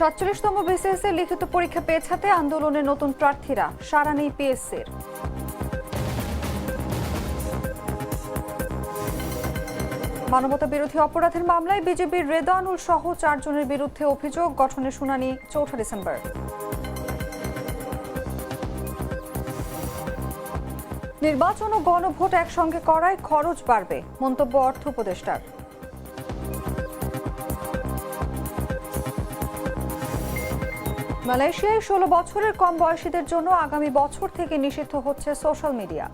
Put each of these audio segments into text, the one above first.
সাতচল্লিশতম বিসিএস এর লিখিত পরীক্ষা পেছাতে আন্দোলনের নতুন প্রার্থীরা। সারা নেই পিএসসির মানবতা বিরোধী অপরাধের মামলায় বিজেপির রেদানুল সহ চারজনের বিরুদ্ধে অভিযোগ, গঠনের শুনানি চৌঠা ডিসেম্বর। নির্বাচন ও গণভোট একসঙ্গে করায় খরচ বাড়বে, মন্তব্য অর্থ উপদেষ্টার। মালয়েশিয়ায় ষোলো বছরের কম বয়সীদের জন্য আগামী বছর থেকে নিষিদ্ধ হচ্ছে সোশ্যাল মিডিয়া।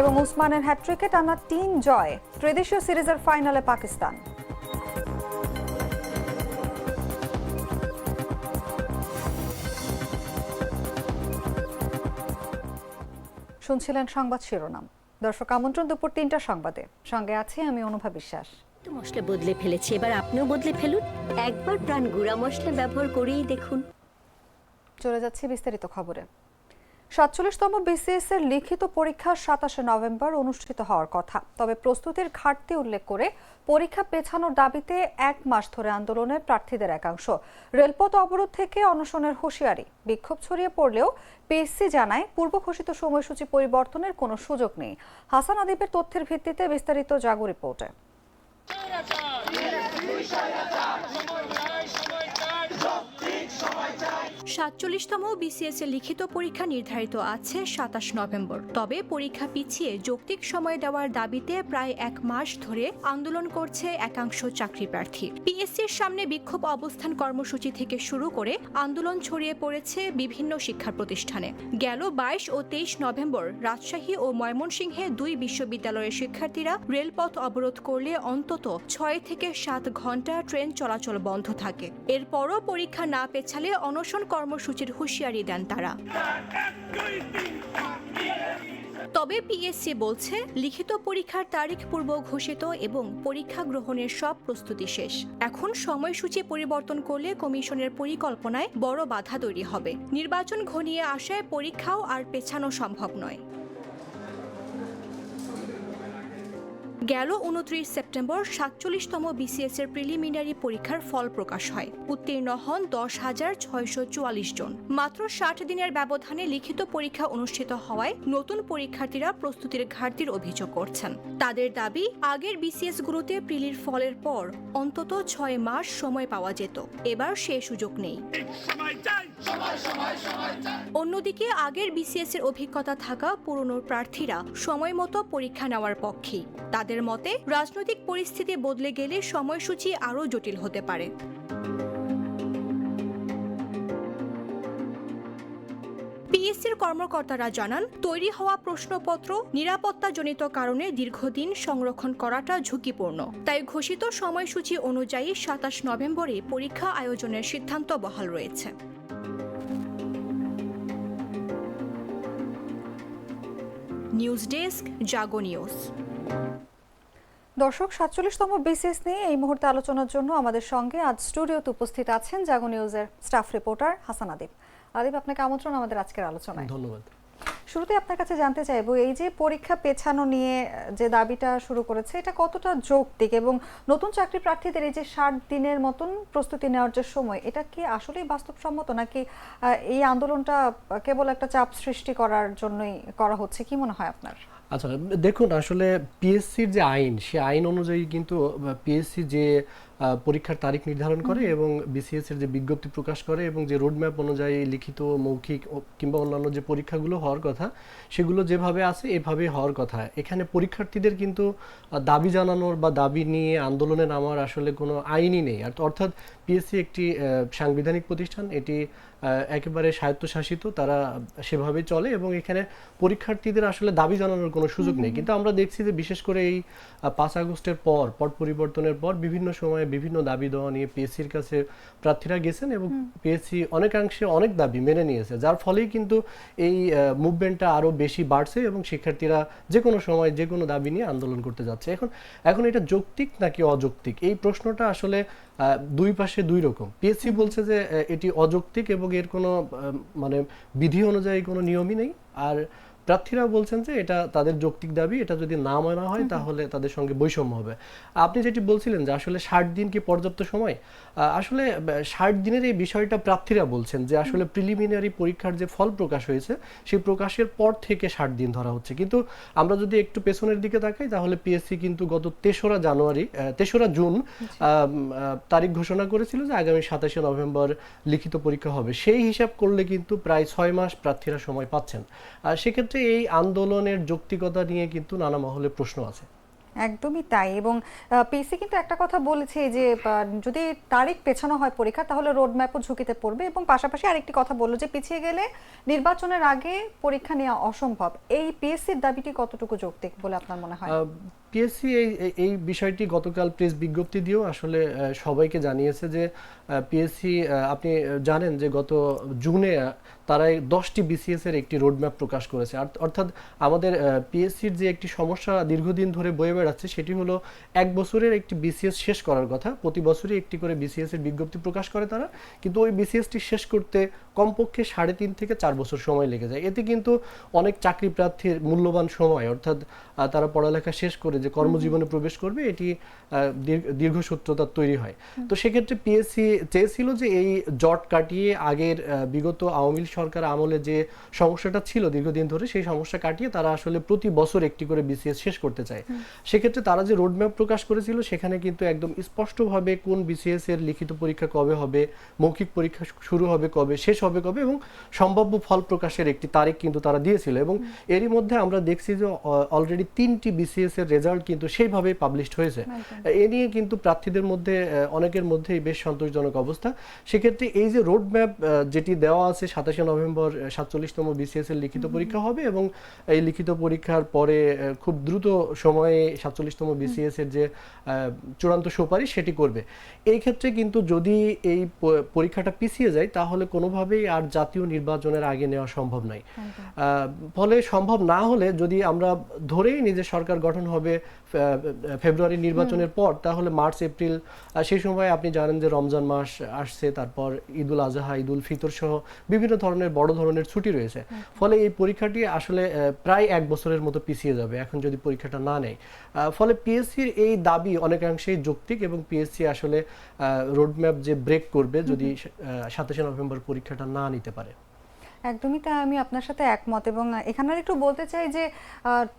এবং উসমানের হ্যাট্রিকে টানা তিন জয় ত্রিদেশীয় সিরিজের ফাইনালে পাকিস্তান। শুনছিলেন সংবাদ শিরোনাম। দর্শক আমন্ত্রণ দুপুর তিনটা সংবাদে। সঙ্গে আছি আমি অনুভা বিশ্বাস। তো মশলা বদলে ফেলেছি, এবার আপনিও বদলে ফেলুন। একবার প্রাণ গুঁড়া মশলা ব্যবহার করেই দেখুন। চলে যাচ্ছি বিস্তারিত খবরে। সাতচল্লিশতম বিসিএস এর লিখিত পরীক্ষা সাতাশে নভেম্বর অনুষ্ঠিত হওয়ার কথা। তবে প্রস্তুতির ঘাটতি উল্লেখ করে পরীক্ষা পেছানোর দাবিতে এক মাস ধরে আন্দোলনের প্রার্থীদের একাংশ। রেলপথ অবরোধ থেকে অনশনের হুঁশিয়ারি। বিক্ষোভ ছড়িয়ে পড়লেও পিএসসি জানায় পূর্ব ঘোষিত সময়সূচি পরিবর্তনের কোনো সুযোগ নেই। হাসান আদিবের তথ্যের ভিত্তিতে বিস্তারিত জাগো রিপোর্টে। Shaynatar! Shaynatar! সাতচল্লিশতম বিসিএস এর লিখিত পরীক্ষা নির্ধারিত আছে সাতাশ নভেম্বর। তবে পরীক্ষা পিছিয়ে যৌক্তিক সময় দেওয়ার দাবিতে প্রায় এক মাস ধরে আন্দোলন করছে একাংশ চাকরি প্রার্থী। পিএসসির সামনে বিক্ষোভ অবস্থান কর্মসূচি থেকে শুরু করে আন্দোলন ছড়িয়ে পড়েছে বিভিন্ন শিক্ষা প্রতিষ্ঠানে। গেল বাইশ ও তেইশ নভেম্বর রাজশাহী ও ময়মনসিংহে দুই বিশ্ববিদ্যালয়ের শিক্ষার্থীরা রেলপথ অবরোধ করলে অন্তত ছয় থেকে সাত ঘণ্টা ট্রেন চলাচল বন্ধ থাকে। এরপরও পরীক্ষা না পেছালে অনশন কর্মসূচির হুঁশিয়ারি দেন তারা। তবে পিএসসি বলছে, লিখিত পরীক্ষার তারিখ পূর্ব ঘোষিত এবং পরীক্ষা গ্রহণের সব প্রস্তুতি শেষ। এখন সময়সূচি পরিবর্তন করলে কমিশনের পরিকল্পনায় বড় বাধা তৈরি হবে। নির্বাচন ঘনিয়ে আসায় পরীক্ষাও আর পেছানো সম্ভব নয়। গেল উনত্রিশ সেপ্টেম্বর সাতচল্লিশতম বিসিএস এর প্রিলিমিনারি পরীক্ষার ফল প্রকাশ হয়। উত্তীর্ণ হন দশ হাজার ছয়শো চুয়াল্লিশ জন। মাত্র ষাট দিনের ব্যবধানে লিখিত পরীক্ষা অনুষ্ঠিত হওয়ায় নতুন পরীক্ষার্থীরা প্রস্তুতির ঘাটতির অভিযোগ করছেন। তাদের দাবি, আগের বিসিএস গুলোতে প্রিলির ফলের পর অন্তত ছয় মাস সময় পাওয়া যেত। এবার সে সুযোগ নেই। অন্যদিকে, আগের বিসিএস এর অভিজ্ঞতা থাকা পুরনো প্রার্থীরা সময় মতো পরীক্ষা নেওয়ার পক্ষে তাদের মতে, রাজনৈতিক পরিস্থিতি বদলে গেলে সময়সূচি আরও জটিল হতে পারে। পিএসসির কর্মকর্তারা জানান, তৈরি হওয়া প্রশ্নপত্র নিরাপত্তাজনিত কারণে দীর্ঘদিন সংরক্ষণ করাটা ঝুঁকিপূর্ণ। তাই ঘোষিত সময়সূচি অনুযায়ী সাতাশ নভেম্বরে পরীক্ষা আয়োজনের সিদ্ধান্ত বহাল রয়েছে। News desk Jago news. দর্শক সাতচল্লিশতম বিসিএস নিয়ে এই মুহূর্তে আলোচনার জন্য আমাদের সঙ্গে আজ স্টুডিওতে উপস্থিত আছেন জাগো নিউজের স্টাফ রিপোর্টার হাসান আদিব। আদিব আপনাকে আমন্ত্রণ আমাদের আজকের আলোচনায়। ধন্যবাদ। শুরুতে আপনার কাছে জানতে চাইব, এই যে পরীক্ষা পেছানো নিয়ে যে দাবিটা শুরু করেছে, এটা কতটা যৌক্তিক এবং নতুন চাকরি প্রার্থীদের এই যে ষাট দিনের মতন প্রস্তুতি নেওয়ার যে সময়, এটা কি আসলেই বাস্তবসম্মত? নাকি এই আন্দোলনটা কেবল একটা চাপ সৃষ্টি করার জন্যই করা হচ্ছে? কি মনে হয় আপনার? আচ্ছা দেখুন, আসলে পিএসসির যে আইন, সে আইন অনুযায়ী কিন্তু পিএসসি যে পরীক্ষার তারিখ নির্ধারণ করে এবং বিসিএস এর যে বিজ্ঞপ্তি প্রকাশ করে এবং যে রোডম্যাপ অনুযায়ী লিখিত মৌখিক কিংবা অন্যান্য যে পরীক্ষাগুলো হওয়ার কথা সেগুলো যেভাবে আছে এভাবে হওয়ার কথা। এখানে পরীক্ষার্থীদের কিন্তু দাবি জানানোর বা দাবি নিয়ে আন্দোলনে নামার আসলে কোনো আইনই নেই। আর অর্থাৎ পিএসসি একটি সাংবিধানিক প্রতিষ্ঠান এটি একেবারে স্বায়ত্তশাসিত তারা সেভাবে চলে এবং এখানে পরীক্ষার্থীদের আসলে দাবি জানানোর কোনো সুযোগ নেই। কিন্তু আমরা দেখছি যে বিশেষ করে এই পাঁচ আগস্টের পর পট পরিবর্তনের পর বিভিন্ন সময়ে বিভিন্ন দাবি দেওয়া নিয়ে পিএসসির কাছে প্রার্থীরা গেছেন এবং পিএসসি অনেকাংশে অনেক দাবি মেনে নিয়েছে যার ফলেই কিন্তু এই মুভমেন্টটা আরও বেশি বাড়ছে এবং শিক্ষার্থীরা যে কোনো সময় যে কোনো দাবি নিয়ে আন্দোলন করতে যাচ্ছে। এখন এখন এটা যৌক্তিক নাকি অযৌক্তিক? এই প্রশ্নটা আসলে আহ, দুই পাশে দুই রকম। পিএসসি বলছে যে এটি অযৌক্তিক এবং এর কোনো মানে বিধি অনুযায়ী কোনো নিয়মই নেই। আর প্রার্থীরা বলছেন যে এটা তাদের যৌক্তিক দাবি এটা যদি না মানা হয় তাহলে তাদের সঙ্গে বৈষম্য হবে। আপনি যেটি বলছিলেন যে আসলে ষাট দিন কি পর্যাপ্ত সময়? আসলে ষাট দিনের এই বিষয়টা প্রার্থীরা বলছেন যে আসলে প্রিলিমিনারি পরীক্ষার যে ফল প্রকাশ হয়েছে সেই প্রকাশের পর থেকে ষাট দিন ধরা হচ্ছে। কিন্তু আমরা যদি একটু পেছনের দিকে তাকাই তাহলে পিএসসি কিন্তু গত তেসরা জানুয়ারি তেসরা জুন তারিখ ঘোষণা করেছিল যে আগামী সাতাশে নভেম্বর লিখিত পরীক্ষা হবে। সেই হিসাব করলে কিন্তু প্রায় ছয় মাস প্রার্থীরা সময় পাচ্ছেন। আর সেক্ষেত্রে এই আন্দোলনের যৌক্তিকতা নিয়ে কিন্তু নানা মহলে প্রশ্ন আছে। একদমই তাই এবং পিসি কিন্তু একটা কথা বলেছে যে যদি তারিখ পেছানো হয় পরীক্ষা তাহলে রোডম্যাপও ঝুঁকিতে পড়বে এবং পাশাপাশি আরেকটি কথা বলল যে পিছিয়ে গেলে নির্বাচনের আগে পরীক্ষা নেওয়া অসম্ভব। এই পিএসসির দাবিটি কতটুকু যৌক্তিক বলে আপনার মনে হয়? পিএসসি এই, এই- বিষয়টি গতকাল প্রেস বিজ্ঞপ্তি দিয়েও আসলে সবাইকে জানিয়েছে যে পিএসসি আপনি জানেন যে গত জুনে তারা দশটি বিসিএস এর একটি রোডম্যাপ প্রকাশ করেছে। অর্থাৎ আমাদের পিএসসির যে একটি সমস্যা দীর্ঘদিন ধরে বয়ে বেড়াচ্ছে, সেটি হলো এক বছরের একটি বিসিএস শেষ করার কথা। প্রতি বছরই একটি করে বিসিএস এর বিজ্ঞপ্তি প্রকাশ করে তারা। কিন্তু ওই বিসিএসটি শেষ করতে কমপক্ষে সাড়ে তিন থেকে চার বছর সময় লেগে যায়। এতে কিন্তু অনেক চাকরি প্রার্থীর মূল্যবান সময়, অর্থাৎ তারা পড়ালেখা শেষ করে যে কর্মজীবনে প্রবেশ করবে এটি দীর্ঘ- দীর্ঘসূত্রতা তৈরি হয়। তো সেক্ষেত্রে পিএসসি চেয়েছিল যে এই জট কাটিয়ে আগের বিগত আওয়ামী লীগ সরকার আমলে যে সমস্যাটা ছিল দীর্ঘদিন ধরে সেই সমস্যা কাটিয়ে তারা আসলে প্রতি বছর একটি করে বিসিএস শেষ করতে চায়। সেক্ষেত্রে তারা যে রোডম্যাপ প্রকাশ করেছিল সেখানে কিন্তু একদম স্পষ্টভাবে কোন বিসিএস এর লিখিত পরীক্ষা কবে হবে মৌখিক পরীক্ষা শুরু হবে কবে শেষ হবে কবে এবং সম্ভাব্য ফল প্রকাশের একটি তারিখ কিন্তু তারা দিয়েছিল। এবং এরই মধ্যে আমরা দেখছি যে অলরেডি তিনটি বিসিএস এর রেজাল্ট কিন্তু সেইভাবে পাবলিশড হয়েছে। এ নিয়ে কিন্তু প্রার্থীদের মধ্যে অনেকের মধ্যেই বেশ সন্তোষজনক অবস্থা। সেক্ষেত্রে এই যে রোড ম্যাপ যেটি দেওয়া আছে সাতাশে নভেম্বর সাতচল্লিশতম বিসিএস এর লিখিত পরীক্ষা হবে এবং এই লিখিত পরীক্ষার পরে খুব দ্রুত সময়ে সাতচল্লিশতম বিসিএস এর যে চূড়ান্ত সুপারিশ সেটি করবে। এই ক্ষেত্রে কিন্তু যদি এই পরীক্ষাটা পিছিয়ে যায় তাহলে কোনোভাবেই আর জাতীয় নির্বাচনের আগে নেওয়া সম্ভব নয়। ফলে সম্ভব না হলে যদি আমরা ধরেই যে সরকার গঠন হবে ফেব্রুয়ারি নির্বাচনের পর তাহলে মার্চ এপ্রিল সেই সময় আপনি জানেন যে রমজান মাস আসছে তারপর ঈদুল আজহা ঈদুল ফিতর সহ বিভিন্ন ধরনের বড় ধরনের ছুটি রয়েছে। ফলে এই পরীক্ষাটি আসলে প্রায় এক বছরের মতো পিছিয়ে যাবে এখন যদি পরীক্ষাটা না নেয়। আহ, ফলে পিএসসির এই দাবি অনেকাংশেই যৌক্তিক এবং পিএসসি আসলে রোডম্যাপ যে ব্রেক করবে যদি সাতাশে নভেম্বর পরীক্ষাটা না নিতে পারে। একদমই তাই, আমি আপনার সাথে একমত এবং এখানে একটু বলতে চাই যে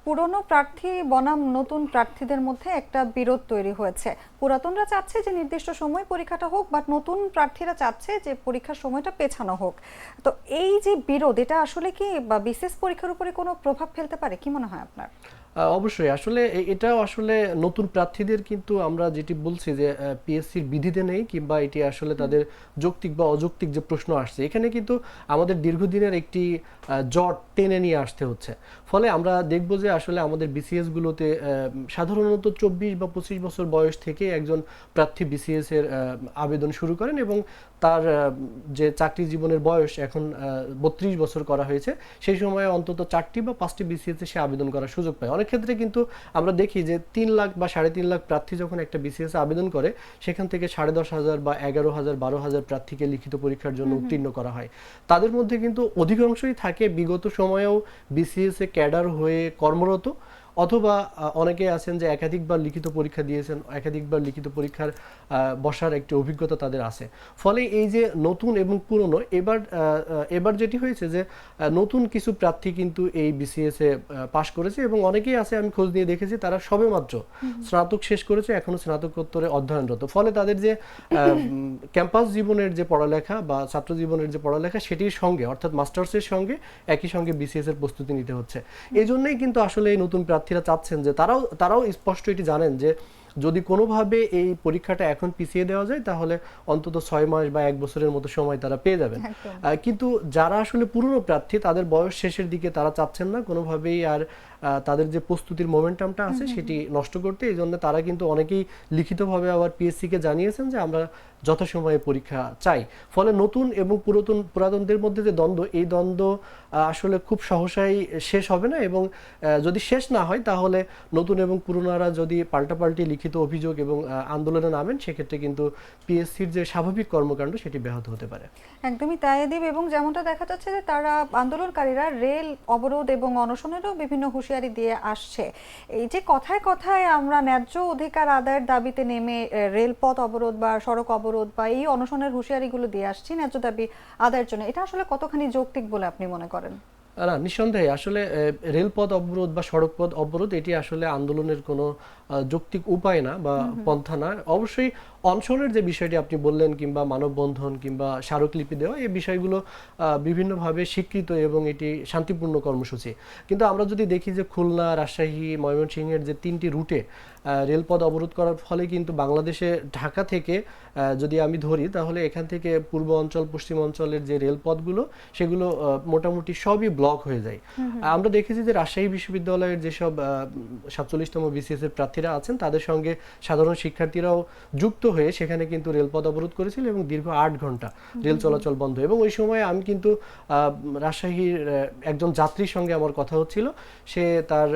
পুরনো প্রার্থী বনাম নতুন প্রার্থীদের মধ্যে একটা বিরোধ তৈরি হয়েছে। পুরাতনরা চাচ্ছে যে নির্দিষ্ট সময় পরীক্ষাটা হোক, বাট নতুন প্রার্থীরা চাচ্ছে যে পরীক্ষার সময়টা পেছানো হোক। তো এই যে বিরোধ, এটা আসলে কি বা বিশেষ পরীক্ষার উপরে কোনো প্রভাব ফেলতে পারে? কি মনে হয় আপনার? অবশ্যই। আসলে এ- এটাও আসলে নতুন প্রার্থীদের কিন্তু আমরা যেটি বলছি যে পিএসসির বিধিতে নেই কিংবা এটি আসলে তাদের যৌক্তিক বা অযৌক্তিক যে প্রশ্ন আসছে এখানে কিন্তু আমাদের দীর্ঘদিনের একটি জট টেনে নিয়ে আসতে হচ্ছে। ফলে আমরা দেখব যে আসলে আমাদের বিসিএস গুলোতে আহ, সাধারণত চব্বিশ বা পঁচিশ বছর বয়স থেকে একজন প্রার্থী বিসিএস এর আহ, আবেদন শুরু করেন এবং তার যে চাকরি জীবনের বয়স এখন বত্রিশ বছর করা হয়েছে সেই সময়ে অন্তত চারটি বা পাঁচটি বিসিএস সে আবেদন করার সুযোগ পায়। অনেক ক্ষেত্রে কিন্তু আমরা দেখি যে তিন লাখ বা সাড়ে তিন লাখ প্রার্থী যখন একটা বিসিএস আবেদন করে সেখান থেকে সাড়ে দশ হাজার বা এগারো হাজার বারো হাজার প্রার্থীকে লিখিত পরীক্ষার জন্য উত্তীর্ণ করা হয়। তাদের মধ্যে কিন্তু অধিকাংশই থাকে বিগত সময়েও বিসিএস এ ক্যাডার হয়ে কর্মরত। অথবা অনেকে আছেন যে একাধিকবার লিখিত পরীক্ষা দিয়েছেন একাধিকবার লিখিত পরীক্ষার বসার একটি অভিজ্ঞতা তাদের আছে। ফলে এই যে নতুন এবং পুরনো এবার এবার যেটি হয়েছে যে নতুন কিছু প্রার্থী কিন্তু এই বিসিএস এ পাশ করেছে এবং অনেকেই আছে আমি খোঁজ নিয়ে দেখেছি তারা সবেমাত্র স্নাতক শেষ করেছে এখনও স্নাতকোত্তরে অধ্যয়নরত। ফলে তাদের যে ক্যাম্পাস জীবনের যে পড়ালেখা বা ছাত্র জীবনের যে পড়ালেখা সেটির সঙ্গে অর্থাৎ মাস্টার্সের সঙ্গে একই সঙ্গে বিসিএস এর প্রস্তুতি নিতে হচ্ছে। এই জন্যই কিন্তু আসলে এই নতুন প্রার্থীরা চাচ্ছেন যে তারাও তারাও স্পষ্ট এটি জানেন যে যদি কোনোভাবে এই পরীক্ষাটা এখন পিছিয়ে দেওয়া যায় তাহলে অন্তত ছয় মাস বা এক বছরের মতো সময় তারা পেয়ে যাবেন। কিন্তু যারা আসলে পুরনো প্রার্থী তাদের বয়স শেষের দিকে তারা চাচ্ছেন না কোনোভাবেই আর তাদের যে প্রস্তুতির মোমেন্টামটা আছে সেটি নষ্ট করতে। এই জন্য তারা কিন্তু অনেকেই লিখিতভাবে আবার পিএসসি কে জানিয়েছেন যে আমরা যথাসময়ে পরীক্ষা চাই। ফলে নতুন এবং পুরাতন, পুরাতনদের মধ্যে যে দ্বন্দ্ব, এই দ্বন্দ্ব আসলে খুব সহসাই শেষ হবে না এবং যদি শেষ না হয় তাহলে নতুন এবং পুরনোরা যদি পাল্টাপাল্টি লিখিত অভিযোগ এবং আন্দোলনে নামেন, সেক্ষেত্রে কিন্তু পিএসসির যে স্বাভাবিক কর্মকাণ্ড সেটি ব্যাহত হতে পারে। একদমই তাই দেব এবং যেমনটা দেখা যাচ্ছে যে তারা আন্দোলনকারীরা রেল অবরোধ এবং অনশনেরও বিভিন্ন হুঁশিয়ারি দিয়ে আসছে। এই যে কথায় কথায় আমরা ন্যায্য অধিকার আদায়ের দাবিতে নেমে রেলপথ অবরোধ বা সড়ক অবরোধ বা এই অনশনের হুঁশিয়ারিগুলো দিয়ে আসছি ন্যায্য দাবি আদায়ের জন্য, এটা আসলে কতখানি যৌক্তিক বলে আপনি মনে করেন? না, নিঃসন্দেহে। আসলে রেলপথ অবরোধ বা সড়কপথ অবরোধ, এটি আসলে আন্দোলনের কোনো যৌক্তিক উপায় না বা পন্থা না। অবশ্যই অনশনের যে বিষয়টি আপনি বললেন কিংবা মানববন্ধন কিংবা স্মারকলিপি দেওয়া এই বিষয়গুলো বিভিন্নভাবে স্বীকৃত এবং এটি শান্তিপূর্ণ কর্মসূচি। কিন্তু আমরা যদি দেখি যে খুলনা রাজশাহী ময়মনসিংহের যে তিনটি রুটে রেলপথ অবরোধ করার ফলে কিন্তু বাংলাদেশে ঢাকা থেকে যদি আমি ধরি তাহলে এখান থেকে পূর্ব অঞ্চল পশ্চিম অঞ্চলের যে রেলপথগুলো সেগুলো মোটামুটি সবই ব্লক হয়ে যায়। আমরা দেখেছি যে রাজশাহী বিশ্ববিদ্যালয়ের যেসব সাতচল্লিশতম বিসিএস এর প্রার্থীরা আছেন তাদের সঙ্গে সাধারণ শিক্ষার্থীরাও যুক্ত হয়ে সেখানে কিন্তু রেলপথ অবরোধ করেছিল এবং দীর্ঘ আট ঘণ্টা রেল চলাচল বন্ধ। এবং ওই সময় আমি কিন্তু রাজশাহীর একজন যাত্রীর সঙ্গে আমার কথা হচ্ছিল। সে তার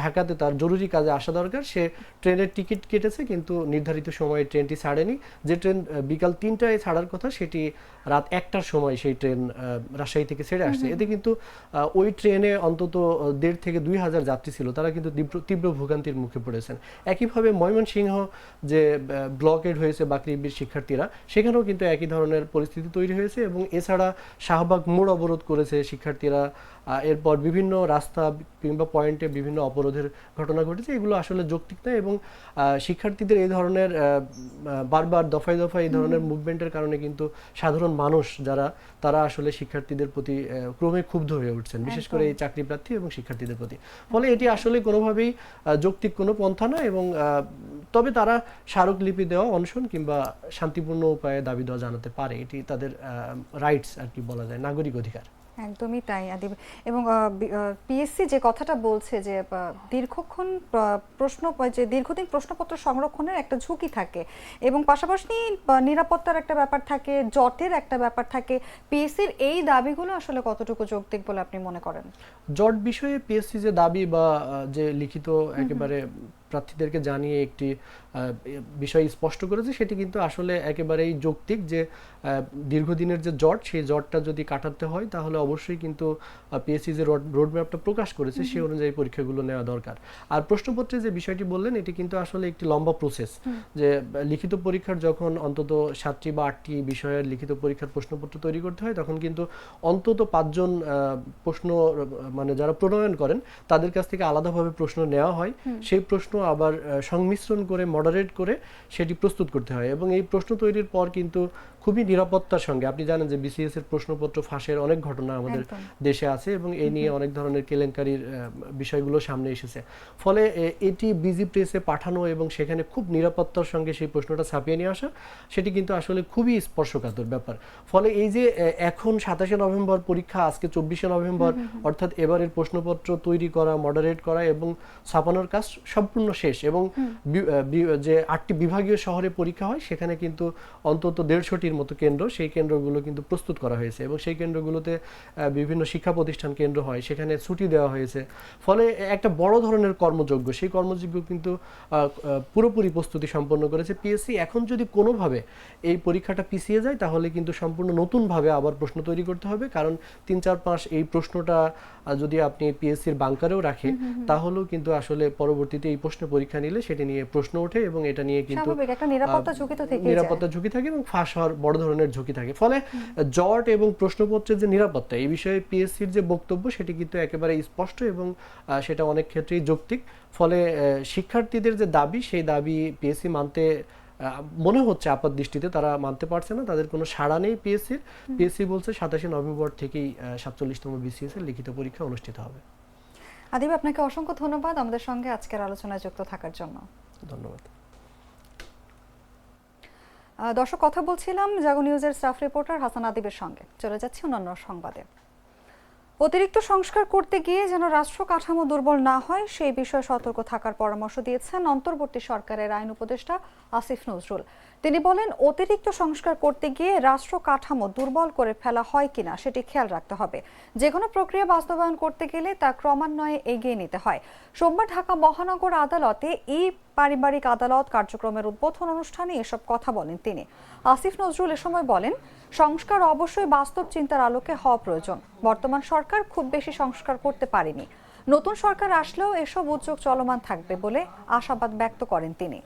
ঢাকাতে তার জরুরি কাজে আসা দরকার। সে ট্রেনের টিকিট কেটেছে কিন্তু নির্ধারিত সময়ে ট্রেনটি ছাড়েনি। যে ট্রেন বিকাল তিনটায় ছাড়ার কথা সেটি রাত একটার সময় সেই ট্রেন রাজশাহী থেকে ছেড়ে আসছে। এতে কিন্তু ওই ট্রেনে অন্তত দেড় থেকে দুই হাজার যাত্রী ছিল। তারা কিন্তু তীব্র তীব্র ভোগান্তির মুখে পড়েছেন একইভাবে ময়মনসিংহ যে ব্লকেড হয়েছে বাকরিবির শিক্ষার্থীরা, সেখানেও কিন্তু একই ধরনের পরিস্থিতি তৈরি হয়েছে এবং এছাড়া শাহবাগ মোড় অবরোধ করেছে শিক্ষার্থীরা। এরপর বিভিন্ন রাস্তা কিংবা পয়েন্টে বিভিন্ন অবরোধের ঘটনা ঘটেছে এগুলো আসলে যৌক্তিক নয় এবং শিক্ষার্থীদের এই ধরনের বারবার দফায় দফায় এই ধরনের মুভমেন্টের কারণে কিন্তু সাধারণ মানুষ যারা তারা আসলে শিক্ষার্থীদের প্রতি ক্রমে ক্ষুব্ধ হয়ে উঠছেন বিশেষ করে এই চাকরি প্রার্থী এবং শিক্ষার্থীদের প্রতি। ফলে এটি আসলে কোনোভাবেই যৌক্তিক কোনো পন্থা না এবং তবে তারা স্মারকলিপি দেওয়া অনশন কিংবা শান্তিপূর্ণ উপায়ে দাবি দেওয়া জানাতে পারে। এটি তাদের রাইটস আর কি বলা যায় নাগরিক অধিকার। একদমই তাই আদিব। এবং পিএসসি যে কথাটা বলছে যে দীর্ঘক্ষণ প্রশ্ন যে দীর্ঘদিন প্রশ্নপত্র সংরক্ষণের একটা ঝুঁকি থাকে এবং পাশাপাশি নিরাপত্তার একটা ব্যাপার থাকে জটের একটা ব্যাপার থাকে পিএসসির এই দাবিগুলো আসলে কতটুকু যৌক্তিক বলে আপনি মনে করেন? জট বিষয়ে পিএসসি যে দাবি বা যে লিখিত একেবারে প্রার্থীদেরকে জানিয়ে একটি আহ, বিষয় স্পষ্ট করেছে সেটি কিন্তু আসলে একেবারেই যৌক্তিক যে দীর্ঘদিনের যে জট সেই জটটা যদি কাটাতে হয় তাহলে অবশ্যই কিন্তু পিএসসি যে রোডম্যাপটা প্রকাশ করেছে সেই অনুযায়ী পরীক্ষাগুলো নেওয়া দরকার। আর প্রশ্নপত্রে যে বিষয়টি বললেন এটি কিন্তু আসলে একটি লম্বা প্রসেস যে লিখিত পরীক্ষার যখন অন্তত সাতটি বা আটটি বিষয়ের লিখিত পরীক্ষার প্রশ্নপত্র তৈরি করতে হয় তখন কিন্তু অন্তত পাঁচজন প্রশ্ন মানে যারা প্রণয়ন করেন তাদের কাছ থেকে আলাদাভাবে প্রশ্ন নেওয়া হয়। সেই প্রশ্ন আবার সংমিশ্রণ করে মডারেট করে সেটি প্রস্তুত করতে হয়। এবং এই প্রশ্ন তৈরির পর কিন্তু খুবই নিরাপত্তার সঙ্গে। আপনি জানেন যে বিসিএস এর প্রশ্নপত্র ফাঁসের অনেক ঘটনা আমাদের দেশে আছে এবং এই নিয়ে অনেক ধরনের কেলেঙ্কারির বিষয়গুলো সামনে এসেছে। ফলে এটি বিজি প্রেসে পাঠানো এবং সেখানে খুব নিরাপত্তার সঙ্গে সেই প্রশ্নটা ছাপিয়ে নিয়ে আসা সেটি কিন্তু আসলে খুবই স্পর্শকাতর ব্যাপার। ফলে এই যে এখন সাতাশে নভেম্বর পরীক্ষা আজকে চব্বিশে নভেম্বর অর্থাৎ এবারের প্রশ্নপত্র তৈরি করা মডারেট করা এবং ছাপানোর কাজ সম্পূর্ণ শেষ এবং যে আটটি বিভাগীয় শহরে পরীক্ষা হয় সেখানে কিন্তু অন্তত দেড়শোটির মতো কেন্দ্র, সেই কেন্দ্রগুলো কিন্তু প্রস্তুত করা হয়েছে এবং সেই কেন্দ্রগুলোতে বিভিন্ন শিক্ষা প্রতিষ্ঠান কেন্দ্র হয়, সেখানে ছুটি দেওয়া হয়েছে। ফলে একটা বড় ধরনের কর্মযোগ্য সেই কর্মযোগ্য কিন্তু পুরোপুরি প্রস্তুতি সম্পন্ন করেছে। পিএসসি এখন যদি কোনোভাবে এই পরীক্ষাটা পিছিয়ে যায়, তাহলে কিন্তু সম্পূর্ণ নতুনভাবে আবার প্রশ্ন তৈরি করতে হবে। কারণ তিন, চার, পাঁচ এই প্রশ্নটা যদি আপনি পিএসসির বাংকারেও রাখে তাহলেও কিন্তু আসলে পরবর্তীতে এই প্রশ্ন পরীক্ষা নিলে সেটি নিয়ে প্রশ্ন ওঠে এবং এটা নিয়ে কিন্তু নিরাপত্তা ঝুঁকি তো থেকেই নিরাপত্তা ঝুঁকি থাকে এবং ফাঁস হওয়ার বড় ধরনের ঝুঁকি থাকে। ফলে জট এবং প্রশ্নপত্রের যে নিরাপত্তা এই বিষয়ে পিএসসির যে বক্তব্য সেটি কিন্তু একেবারে স্পষ্ট এবং সেটা অনেক ক্ষেত্রেই যৌক্তিক। ফলে শিক্ষার্থীদের যে দাবি সেই দাবি পিএসসি মানতে মনে হচ্ছে আপাত দৃষ্টিতে তারা মানতে পারছে না তাদের কোনো সাড়া নেই পিএসসির পিএসসি বলছে সাতাশে নভেম্বর থেকেই সাতচল্লিশতম বিসিএস এর লিখিত পরীক্ষা অনুষ্ঠিত হবে। আদিব আপনাকে অসংখ্য ধন্যবাদ আমাদের সঙ্গে আজকের আলোচনায় যুক্ত থাকার জন্য। ধন্যবাদ। দর্শক কথা বলছিলাম জাগো নিউজের স্টাফ রিপোর্টার হাসান আদিবের সঙ্গে। চলে যাচ্ছি অন্যান্য সংবাদে। অতিরিক্ত সংস্কার করতে গিয়ে যেন রাষ্ট্র কাঠামো দুর্বল না হয়, সেই বিষয়ে সতর্ক থাকার পরামর্শ দিয়েছেন অন্তর্বর্তী সরকারের আইন উপদেষ্টা আসিফ নজরুল। তিনি বলেন, অতিরিক্ত সংস্কার করতে গিয়ে রাষ্ট্র কাঠামো দুর্বল করে ফেলা হয় কিনা সেটি খেয়াল রাখতে হবে। যে কোনো প্রক্রিয়া বাস্তবায়ন করতে গেলে তা ক্রমান্বয়ে এগিয়ে নিতে হয়। সোমবার ঢাকা মহানগর আদালতে ই পারিবারিক আদালত কার্যক্রমের উদ্বোধন অনুষ্ঠানে এসব কথা বলেন তিনি। আসিফ নজরুল এ সময় বলেন, সংস্কার অবশ্যই বাস্তব চিন্তার আলোকে হওয়া প্রয়োজন। বর্তমান সরকার খুব বেশি সংস্কার করতে পারেনি। নতুন সরকার আসলেও এসব উদ্যোগ চলমান থাকবে বলে আশাবাদ ব্যক্ত করেন তিনি।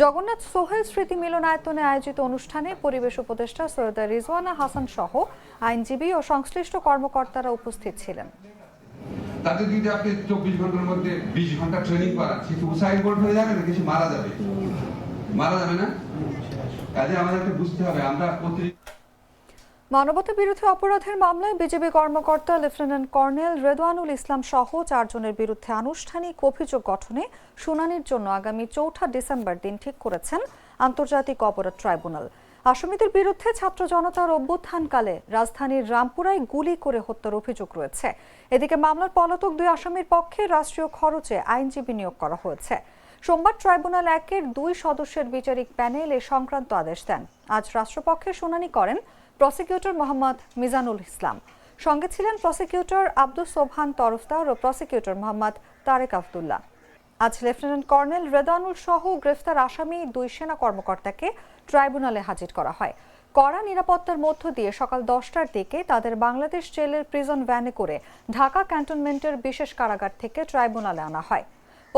জগন্নাথ সোহেল স্মৃতি মিলনায়তনে আয়োজিত অনুষ্ঠানে পরিবেশ উপদেষ্টা সৈয়দা রিজওয়ানা হাসান সহ আইনজীবী ও সংশ্লিষ্ট কর্মকর্তারা উপস্থিত ছিলেন। যদি আপনি চব্বিশ ঘণ্টার মধ্যে বিশ ঘণ্টা ট্রেনিং করান। সে হয়ে যাবে না কিছু মারা যাবে। মারা যাবে না? কাজে আমাদেরকে বুঝতে হবে, আমরা অতিরিক্ত মানবতা বিরোধী অপরাধের মামলায় বিজেপি কর্মকর্তা লেফটেন্যান্ট কর্নেল রেদওয়ানুল ইসলাম সহ চারজনের বিরুদ্ধে আনুষ্ঠানিক অভিযোগ গঠনে শুনানির জন্য আগামী চৌঠা ডিসেম্বর দিন ঠিক করেছেন আন্তর্জাতিক অপরাধ ট্রাইব্যুনাল। আসামিদের বিরুদ্ধে ছাত্র জনতার অভ্যুত্থানকালে রাজধানীর রামপুরায় গুলি করে হত্যার অভিযোগ রয়েছে। এদিকে মামলার পলাতক দুই আসামির পক্ষে রাষ্ট্রীয় খরচে আইনজীবী নিয়োগ করা হয়েছে। সোমবার ট্রাইব্যুনাল একের দুই সদস্যের বিচারিক প্যানেল এ সংক্রান্ত আদেশ দেন। আজ রাষ্ট্রপক্ষে শুনানি করেন প্রসিকিউটর মোহাম্মদ মিজানুল ইসলাম সঙ্গে ছিলেন প্রসিকিউটর আব্দুল সোবহান তরফদার ও প্রসিকিউটর মোহাম্মদ তারেক আবদুল্লাহ। আজ লেফটেন্যান্ট কর্নেল রেদানুল সহ গ্রেফতার আসামি দুই সেনা কর্মকর্তাকে ট্রাইব্যুনালে হাজির করা হয়। কড়া নিরাপত্তার মধ্য দিয়ে সকাল দশটার দিকে তাদের বাংলাদেশ জেলের প্রিজন ভ্যানে করে ঢাকা ক্যান্টনমেন্টের বিশেষ কারাগার থেকে ট্রাইব্যুনালে আনা হয়।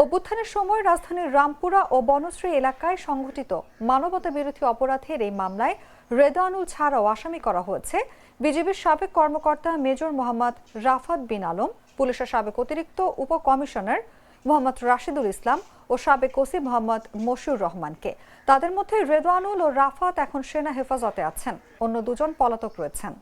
অভ্যুত্থানের সময় রাজধানীর রামপুরা ও বনশ্রী এলাকায় সংঘটিত মানবতা বিরোধী অপরাধের এই মামলায় রেদানুল ছাড়াও আসামি করা হয়েছে। বিজেপির সাবেক কর্মকর্তা মেজর মোহাম্মদ রাফাত বিন আলম, পুলিশের সাবেক অতিরিক্ত উপকমিশনার মোহাম্মদ রাশিদুল ইসলাম ও সাবেক ওসি মোহাম্মদ মশিউর রহমানকে। তাদের মধ্যে রেদওয়ানুল ও রাফাত এখন সেনা হেফাজতে আছেন। অন্য দুজন পলাতক রয়েছেন।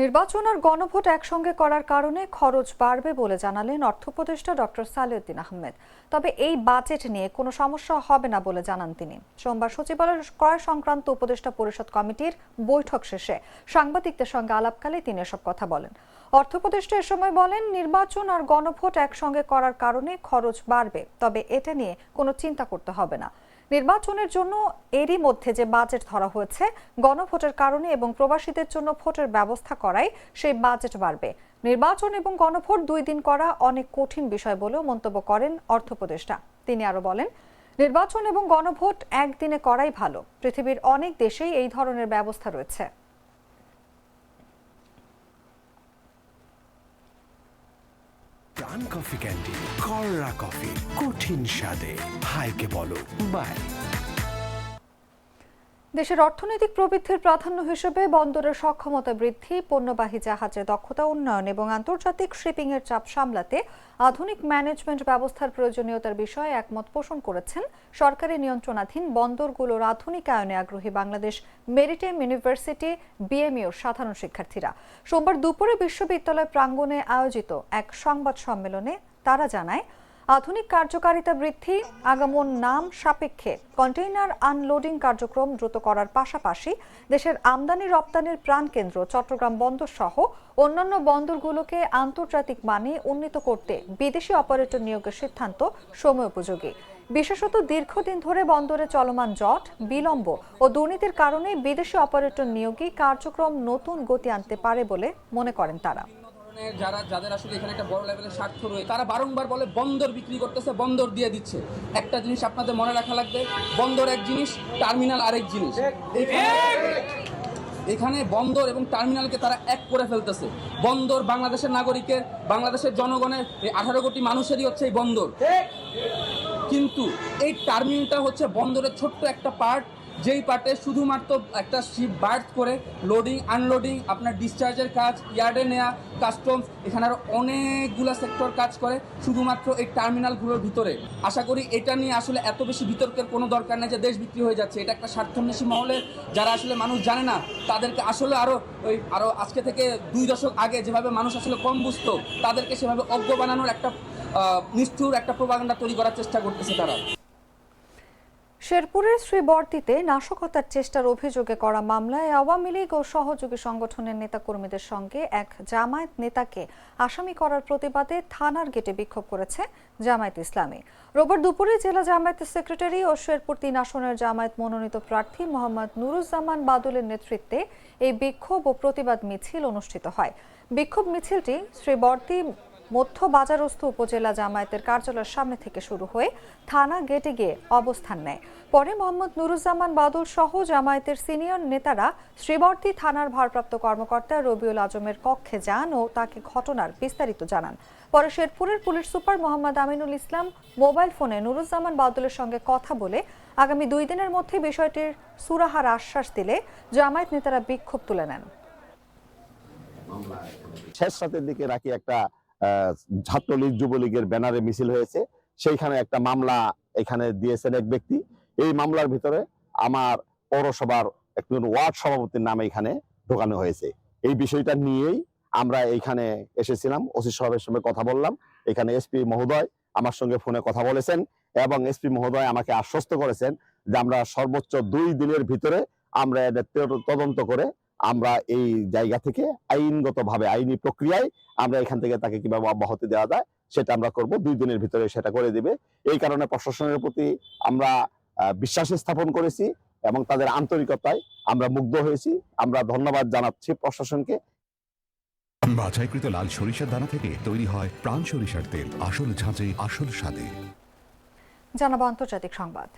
নির্বাচন আর গণভোট একসঙ্গে করার কারণে খরচ বাড়বে বলে জানালেন অর্থ উপদেষ্টা ডক্টর সালেউদ্দিন আহমেদ। তবে এই বাজেট নিয়ে কোনো সমস্যা হবে না বলে জানান তিনি। সোমবার সচিবালয়ের ক্রয় সংক্রান্ত উপদেষ্টা পরিষদ কমিটির বৈঠক শেষে সাংবাদিকদের সঙ্গে আলাপকালে তিনি এসব কথা বলেন। অর্থ উপদেষ্টা সময় বলেন, নির্বাচন আর গণভোট একসঙ্গে করার কারণে খরচ বাড়বে, তবে এটা নিয়ে কোনো চিন্তা করতে হবে না। নির্বাচনের জন্য এরই মধ্যে যে বাজেট ধরা হয়েছে, গণভোটের কারণে এবং প্রবাসীদের জন্য ভোটের ব্যবস্থা করাই সেই বাজেট বাড়বে। নির্বাচন এবং গণভোট দুই দিন করা অনেক কঠিন বিষয় বলেও মন্তব্য করেন অর্থ উপদেষ্টা তিনি আরও বলেন, নির্বাচন এবং গণভোট একদিনে করাই ভালো। পৃথিবীর অনেক দেশেই এই ধরনের ব্যবস্থা রয়েছে। প্রাণ কফি ক্যান্ডি কররা কফি কঠিন স্বাদে। হাইকে বলো বাই। দেশের অর্থনৈতিক প্রবৃদ্ধির প্রাধান্য হিসেবে বন্দরের সক্ষমতা বৃদ্ধি, পণ্যবাহী জাহাজের দক্ষতা উন্নয়ন এবং আন্তর্জাতিক শিপিং এর চাপ সামলাতে আধুনিক ম্যানেজমেন্ট ব্যবস্থার প্রয়োজনীয়তার বিষয়ে একমত পোষণ করেছেন সরকারি নিয়ন্ত্রণাধীন বন্দরগুলোর আধুনিকায়নে আগ্রহী বাংলাদেশ মেরিটাইম ইউনিভার্সিটি বিএমইউর সাধারণ শিক্ষার্থীরা। সোমবার দুপুরে বিশ্ববিদ্যালয় প্রাঙ্গণে আয়োজিত এক সংবাদ সম্মেলনে তারা জানায় আধুনিক কার্যকারিতা বৃদ্ধি, আগমন নাম সাপেক্ষে কন্টেইনার আনলোডিং কার্যক্রম দ্রুত করার পাশাপাশি দেশের আমদানি রপ্তানির প্রাণকেন্দ্র চট্টগ্রাম বন্দর সহ অন্যান্য বন্দরগুলোকে আন্তর্জাতিক মানে উন্নীত করতে বিদেশি অপারেটর নিয়োগের সিদ্ধান্ত সময় উপযোগী। বিশেষত দীর্ঘদিন ধরে বন্দরে চলমান জট, বিলম্ব ও দুর্নীতির কারণে বিদেশি অপারেটর নিয়োগই কার্যক্রম নতুন গতি আনতে পারে বলে মনে করেন তারা। ধরনের যারা, যাদের আসলে এখানে একটা বড় লেভেলের স্বার্থ রয়েছে তারা বারংবার বলে বন্দর বিক্রি করতেছে, বন্দর দিয়ে দিচ্ছে। একটা জিনিস আপনাদের মনে রাখা লাগবে, বন্দর এক জিনিস টার্মিনাল আরেক জিনিস। এখানে বন্দর এবং টার্মিনালকে তারা এক করে ফেলতেছে। বন্দর বাংলাদেশের নাগরিকের, বাংলাদেশের জনগণের, এই আঠারো কোটি মানুষেরই হচ্ছে এই বন্দর। কিন্তু এই টার্মিনালটা হচ্ছে বন্দরের ছোট্ট একটা পার্ট যেই পার্টে শুধুমাত্র একটা শিপ বার্থ করে লোডিং আনলোডিং আপনার ডিসচার্জের কাজ ইয়ার্ডে নেওয়া কাস্টমস এখানে আরও অনেকগুলো সেক্টর কাজ করে, শুধুমাত্র এই টার্মিনালগুলোর ভিতরে। আশা করি এটা নিয়ে আসলে এত বেশি বিতর্কের কোনো দরকার নেই যে দেশ বিক্রি হয়ে যাচ্ছে, এটা একটা স্বার্থন্বেষী মহলে যারা আসলে মানুষ জানে না, তাদেরকে আসলে আরও ওই আরও আজকে থেকে দুই দশক আগে যেভাবে মানুষ আসলে কম বুঝতো, তাদেরকে সেভাবে অজ্ঞ বানানোর একটা নিষ্ঠুর একটা প্রবাগান্ডা তৈরি করার চেষ্টা করতেছে তারা। শেরপুরের শ্রীবর্তিতে নাশকতার চেষ্টার অভিযোগে করা মামলায় আওয়ামী লীগ ও সহযোগী সংগঠনের নেতাকর্মীদের সঙ্গে এক জামায়াত নেতাকে আসামি করার প্রতিবাদে থানার গেটে বিক্ষোভ করেছে জামায়াত ইসলামী। রোববার দুপুরে জেলা জামায়াতের সেক্রেটারি ও শেরপুর তিন আসনের জামায়াত মনোনীত প্রার্থী মোহাম্মদ নুরুজ্জামান বাদুলের নেতৃত্বে এই বিক্ষোভ ও প্রতিবাদ মিছিল অনুষ্ঠিত হয়। বিক্ষোভ মিছিলটি শ্রীবর্তী মধ্য বাজারস্থ উপজেলা জামায়াতের কার্যালয়ের সামনে থেকে শুরু হয়ে থানা গেটে গিয়ে অবস্থান নেয়। পরে মোহাম্মদ নুরুজ্জামান বাদল সহ জামায়াতের সিনিয়র নেতারা শ্রীবর্তী থানার ভারপ্রাপ্ত কর্মকর্তা রবিউল আজমের কক্ষে যান ও তাকে ঘটনার বিস্তারিত জানান। পরে শেরপুরের police super Mohammad Aminul Islam mobile ফোনে নুরুজ্জামান বাদলের সঙ্গে কথা বলে আগামী দুই দিনের মধ্যে বিষয়টির সুরাহার আশ্বাস দিলে জামায়াত নেতারা বিক্ষোভ তুলে নেন। শেষ রাতের দিকে নাকি একটা ছাত্রলীগ যুবলীগের ব্যানারে মিছিল হয়েছে। সেইখানে একটা মামলা এখানে দিয়েছেন এক ব্যক্তি। এই মামলার ভিতরে আমার পৌরসভার একজন ওয়ার্ড সভাপতির নাম এখানে ঢোকানো হয়েছে। এই বিষয়টা নিয়েই আমরা এইখানে এসেছিলাম। ওসি সাহেবের সঙ্গে কথা বললাম। এখানে এসপি মহোদয় আমার সঙ্গে ফোনে কথা বলেছেন এবং এসপি মহোদয় আমাকে আশ্বস্ত করেছেন যে আমরা সর্বোচ্চ দুই দিনের ভিতরে আমরা তদন্ত করে আমরা এই জায়গা থেকে আইনগতভাবে আইনি প্রক্রিয়ায় আমরা এখান থেকে তাকে কীভাবে অব্যাহতি দেওয়া যায় সেটা আমরা করব। দুই দিনের ভিতরে সেটা করে দিবে। এই কারণে প্রশাসনের প্রতি আমরা আহ, বিশ্বাস স্থাপন করেছি এবং তাদের আন্তরিকতায় আমরা মুগ্ধ হয়েছি। আমরা ধন্যবাদ জানাচ্ছি প্রশাসনকে। বাছাইকৃত লাল সরিষার দানা থেকে তৈরি হয় প্রাণ সরিষার তেল। আসল ঝাঁঝে আসল স্বাদে। জানাব আন্তর্জাতিক সংবাদ।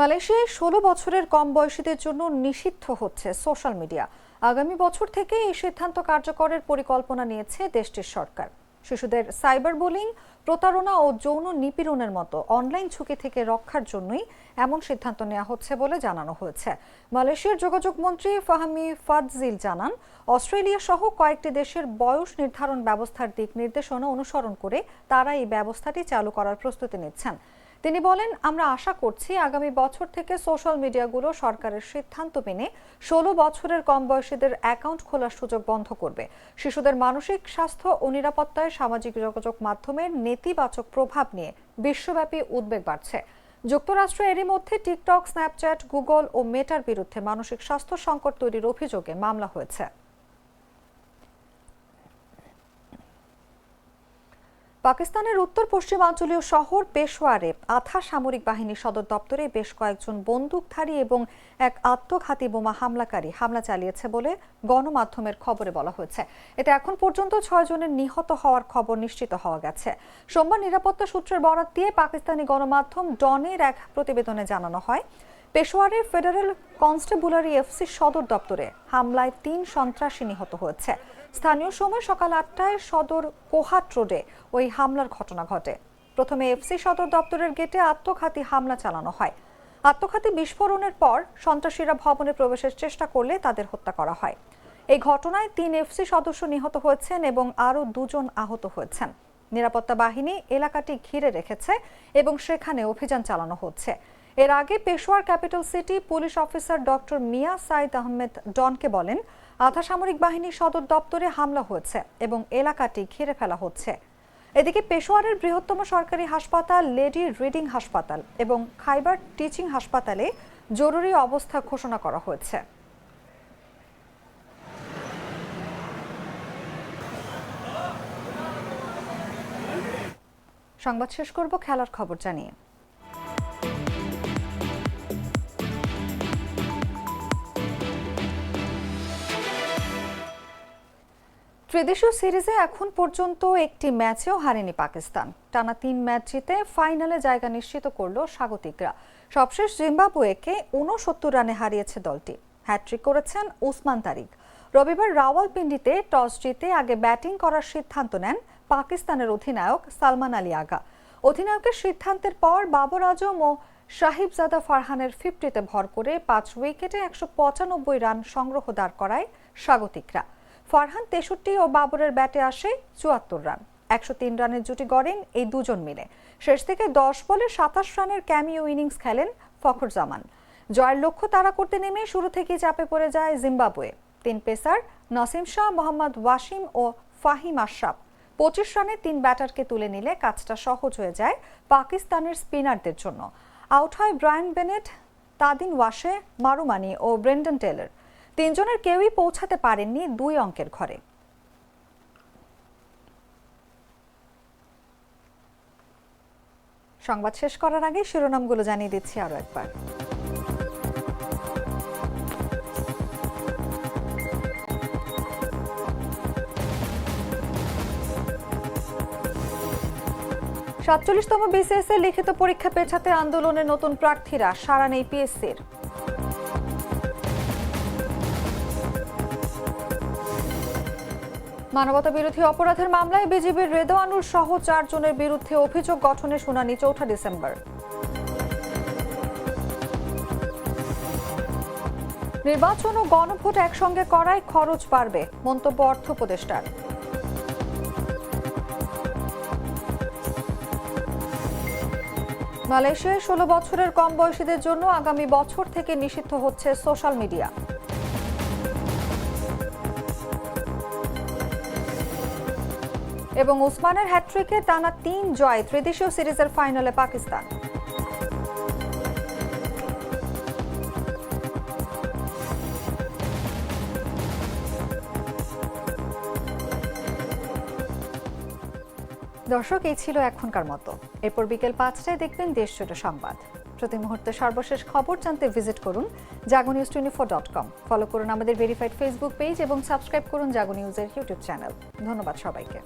মালয়েশিয়ায় ষোলো বছরের কম বয়সীদের জন্য নিষিদ্ধ হচ্ছে সোশ্যাল মিডিয়া। আগামী বছর থেকে এই সিদ্ধান্ত কার্যকরের পরিকল্পনা নিয়েছে দেশটির সরকার। শিশুদের সাইবার বুলিং, প্রতারণা ও যৌন নিপীড়নের মতো অনলাইন ঝুঁকি থেকে রক্ষার জন্যই এমন সিদ্ধান্ত নেওয়া হচ্ছে বলে জানানো হয়েছে। মালয়েশিয়ার যোগাযোগ মন্ত্রী ফাহামি ফাদজিল জানান, অস্ট্রেলিয়া সহ কয়েকটি দেশের বয়স নির্ধারণ ব্যবস্থার দিক নির্দেশনা অনুসরণ করে তারা এই ব্যবস্থাটি চালু করার প্রস্তুতি নিচ্ছেন। তিনি বলেন, আমরা আশা করছি আগামী বছর থেকে সোশ্যাল মিডিয়াগুলো সরকারের সিদ্ধান্ত মেনে ষোলো বছরের কম বয়সীদের অ্যাকাউন্ট খোলার সুযোগ বন্ধ করবে। শিশুদের মানসিক স্বাস্থ্য ও নিরাপত্তায় সামাজিক যোগাযোগ মাধ্যমের নেতিবাচক প্রভাব নিয়ে বিশ্বব্যাপী উদ্বেগ বাড়ছে। যুক্তরাষ্ট্র এরই মধ্যে টিকটক, স্ন্যাপচ্যাট, গুগল ও মেটার বিরুদ্ধে মানসিক স্বাস্থ্য সংকট তৈরির অভিযোগে মামলা হয়েছে। পাকিস্তানের উত্তর পশ্চিমাঞ্চলীয় শহর পেশোয়ারে আধা সামরিক বাহিনী সদর দপ্তরে বেশ কয়েকজন বন্দুকধারী এবং এক আত্মঘাতী বোমা হামলাকারী হামলা চালিয়েছে বলে গণমাধ্যমের খবরে বলা হয়েছে। এতে এখন পর্যন্ত ছয় জনের নিহত হওয়ার খবর নিশ্চিত হওয়া গেছে। সোমবার নিরাপত্তা সূত্রের বরাত দিয়ে পাকিস্তানি গণমাধ্যম ডনের এক প্রতিবেদনে জানানো হয় পেশোয়ারের ফেডারেল কনস্টেবুলারি এফসি সদর দপ্তরে হামলায় তিন সন্ত্রাসী নিহত হয়েছে। স্থানীয় সময় সকাল আটটায় সদর কোহাট রোডে ওই হামলার ঘটনা ঘটে। প্রথমে এফসি সদর দপ্তরের গেটে আত্মঘাতী হামলা চালানো হয়। আত্মঘাতী বিস্ফোরণের পর সন্ত্রাসীরা ভবনে প্রবেশের চেষ্টা করলে তাদের হত্যা করা হয়। এই ঘটনায় তিন এফসি সদস্য নিহত হয়েছেন এবং আরও দুজন আহত হয়েছেন। নিরাপত্তা বাহিনী এলাকাটি ঘিরে রেখেছে এবং সেখানে অভিযান চালানো হচ্ছে। এর আগে Peshawar capital city police officer doctor Mian Saeed Ahmed ডনকে বলেন আধা সামরিক বাহিনীর সদর দপ্তরে হামলা হয়েছে এবং এলাকাটি ঘিরে ফেলা হচ্ছে। এদিকে পেশোয়ারের বৃহত্তম সরকারি হাসপাতাল লেডি রিডিং হাসপাতাল এবং খাইবার টিচিং হাসপাতালে জরুরি অবস্থা ঘোষণা করা হয়েছে। সংবাদ শেষ করব, খেলার খবর জানিয়ে। ত্রিদেশীয় সিরিজে এখন পর্যন্ত একটি ম্যাচেও হারেনি পাকিস্তান। টানা তিন ম্যাচ জিতে ফাইনালে জায়গা নিশ্চিত করল স্বাগতিকরা। সবশেষ জিম্বাবুয়েকে উনসত্তর রানে হারিয়েছে দলটি। হ্যাট্রিক করেছেন উসমান তারিক। রবিবার রাওয়ালপিন্ডিতে টস জিতে আগে ব্যাটিং করার সিদ্ধান্ত নেন পাকিস্তানের অধিনায়ক সালমান আলী আগা। অধিনায়কের সিদ্ধান্তের পর বাবর আজম ও সাহিবজাদা ফারহানের ফিফটিতে ভর করে পাঁচ উইকেটে একশো পঁচানব্বই রান সংগ্রহ দাঁড় করায় স্বাগতিকরা। ফারহান তেষট্টি ও বাবরের ব্যাটে আসে চুয়াত্তর রান। একশো তিন রানের জুটি গড়েন এই দুজন মিলে। শেষ থেকে দশ বলে সাতাশ রানের ক্যামিও ইনিংস খেলেন ফখর জামান জয়ের লক্ষ্য তাড়া করতে নেমে শুরু থেকেই চাপে পড়ে যায় জিম্বাবুয়ে। তিন পেসার নসিম শাহ, মোহাম্মদ ওয়াসিম ও ফাহিম আশরাফ। পঁচিশ রানে তিন ব্যাটারকে তুলে নিলে কাজটা সহজ হয়ে যায় পাকিস্তানের স্পিনারদের জন্য। আউট হয় Brian Bennett, Tadiwanashe Marumani ও ব্রেন্ডন টেলর। তিনজনের কেউই পৌঁছাতে পারেননি দুই অঙ্কের ঘরে। সংবাদ শেষ করার আগে শিরোনামগুলো জানিয়ে দিচ্ছি আরও একবার। সাতচল্লিশতম বিসিএস এর লিখিত পরীক্ষা পেছাতে আন্দোলনের নতুন প্রার্থীরা সারা নেই পিএসসির। মানবতা বিরোধী অপরাধের মামলায় বিজিবির রেদওয়ানুর সহ চারজনের বিরুদ্ধে অভিযোগ গঠনের শুনানি চৌঠা ডিসেম্বর। নির্বাচন ও গণভোট একসঙ্গে করায় খরচ বাড়বে, মন্তব্য অর্থ উপদেষ্টার। মালয়েশিয়ায় ষোলো বছরের কম বয়সীদের জন্য আগামী বছর থেকে নিষিদ্ধ হচ্ছে সোশ্যাল মিডিয়া। এবং উসমানের হ্যাট্রিকে টানা তিন জয় ত্রিদেশীয় সিরিজের ফাইনালে পাকিস্তান। দর্শক, এই ছিল এখনকার মতো। এরপর বিকেল পাঁচটায় দেখবেন দেশ জুড়ে সংবাদ। প্রতি মুহূর্তে সর্বশেষ খবর জানতে ভিজিট করুন Jago news twenty four dot com. Follow করুন আমাদের ভেরিফাইড ফেসবুক পেজ এবং সাবস্ক্রাইব করুন জাগো নিউজের ইউটিউব চ্যানেল ধন্যবাদ সবাইকে।